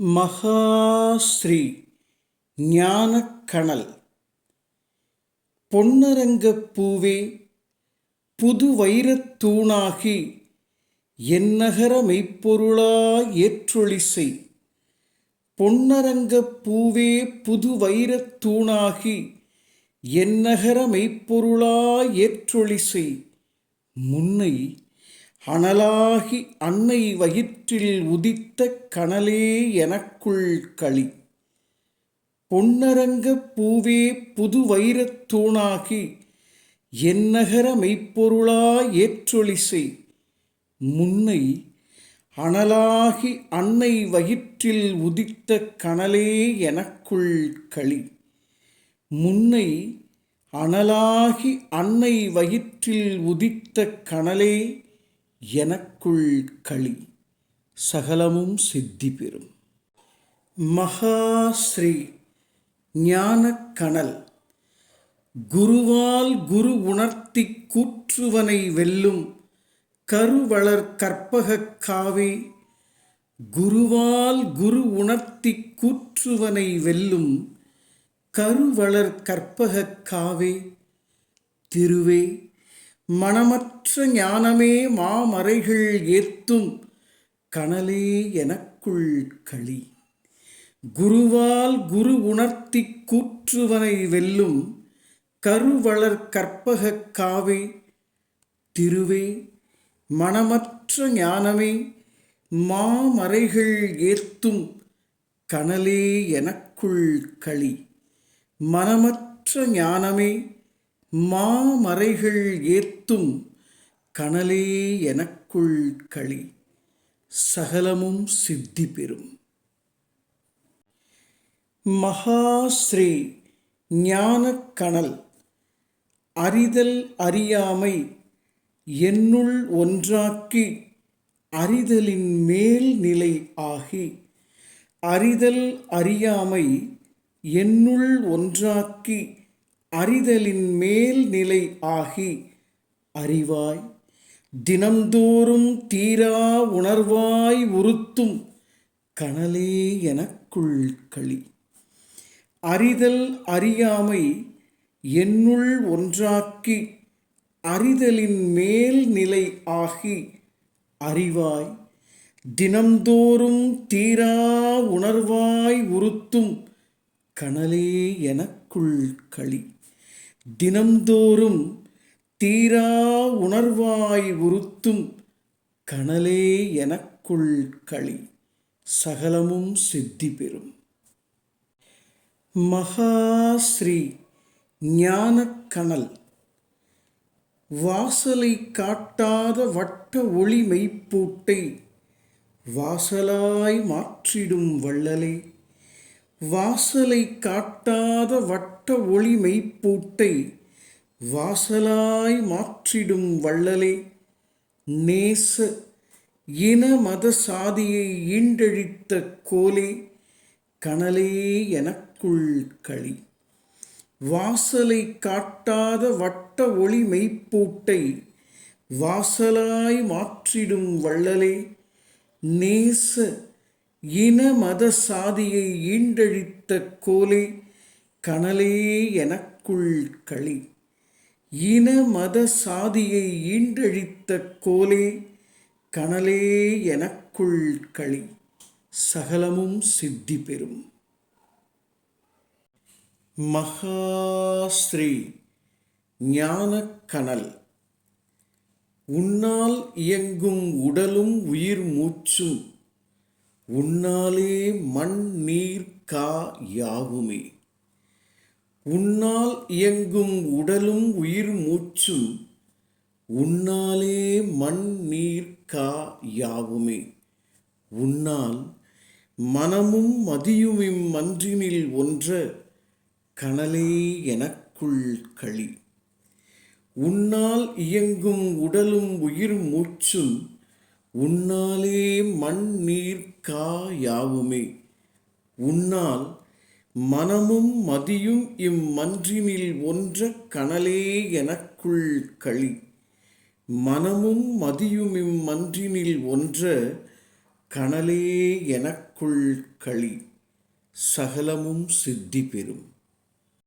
மகாஸ்ரீ ஞானக்கணல். பொன்னரங்கப் பூவே புது வைரத்தூணாகி என்னகர எந்நகர மெய்ப்பொருளாய் ஏற்றொளிசை பொன்னரங்கப் பூவே புது வைரத்தூணாகி என்னகர எந்நகர மெய்ப்பொருளாய் முன்னை அனலாகி அன்னை வயிற்றில் உதித்த கனலே எனக்குள் களி. பொன்னரங்க பூவே புது வைரத் தூணாகி எந்நகர மெய்ப்பொருளா ஏற்றொளிசை முன்னை அனலாகி அன்னை வயிற்றில் உதித்த கனலே எனக்குள் களி. முன்னை அனலாகி அன்னை வயிற்றில் உதித்த கனலே எனக்குள் களி சகலமும் சித்தி பெறும். மகாஸ்ரீ ஞானக்கணல் குருவால் குரு உணர்த்தி கூற்றுவனை வெல்லும் கருவளர் கற்பகக் காவே குருவால் குரு உணர்த்தி கூற்றுவனை வெல்லும் கருவளர் கற்பகக் காவே திருவே மனமற்ற ஞானமே மாமறைகள் ஏத்தும் கனலே எனக்குள் களி. குருவால் குரு உணர்த்தி கூற்றுவனை வெல்லும் கருவளர் கற்பகக் காவே திருவே. மனமற்ற ஞானமே மாமறைகள் ஏத்தும் கனலே எனக்குள் களி. மனமற்ற ஞானமே மாமறைகள் ஏத்தும் கனலே எனக்குள் களி சகலமும் சித்தி பெறும். மகாஸ்ரீ ஞானக்கணல் அறிதல் அறியாமை என்னுள் ஒன்றாக்கி அறிதலின் மேல் நிலை ஆகி அறிதல் அறியாமை என்னுள் ஒன்றாக்கி அறிதலின் மேல் நிலை ஆகி அறிவாய் தினந்தோறும் தீரா உணர்வாய் உறுத்தும் கனலே எனக்குள் களி. அறிதல் அறியாமை என்னுள் ஒன்றாக்கி அறிதலின் மேல் நிலை ஆகி அறிவாய் தினந்தோறும் தீரா உணர்வாய் உறுத்தும் கனலே எனக்குள் களி. தினந்தோறும் தீரா உணர்வாய் உறுத்தும் கனலே எனக்குள் களி சகலமும் சித்தி பெறும். மகாஸ்ரீ ஞானக்கணல் வாசலை காட்டாத வட்ட ஒளி மெய்ப்பூட்டை வாசலாய் மாற்றிடும் வள்ளலே. வாசலை காட்டாத வட்ட ஒளி மெய்ப்பூட்டை வாசலாய் மாற்றிடும் வள்ளலே. நேச இன மத சாதியை ஈண்டழித்த கோலே கனலே எனக்குள் களி. வாசலை காட்டாத வட்ட ஒளி மெய்ப்பூட்டை வாசலாய் மாற்றிடும் வள்ளலே. நேச இன மத சாதியை ஈண்டழித்த கோலே கனலே எனக்குள் களி. இன மத சாதியை ஈண்டழித்த கோலே கனலே எனக்குள் களி. சகலமும் சித்தி பெறும் மகாஸ்ரீ ஞானக்கணல். உன்னால் இயங்கும் உடலும் உயிர் மூச்சும் உன்னாலே மண் நீர் கா யாவுமே. உன்னால் இயங்கும் உடலும் உயிர் மூச்சும் உன்னாலே மண் நீர் கா யாவுமே. உன்னால் மனமும் மதியுமிம் மன்றினில் ஒன்ற கனலே எனக்குள் களி. உன்னால் இயங்கும் உடலும் உயிர் மூச்சும் உன்னாலே மண் நீர் கா யாவுமே. உன்னால் மனமும் மதியும் இம்மன்றினில் ஒன்ற கனலே எனக்குள் களி. மனமும் மதியும் இம்மன்றினில் ஒன்ற கனலே எனக்குள் களி. சகலமும் சித்தி பெறும்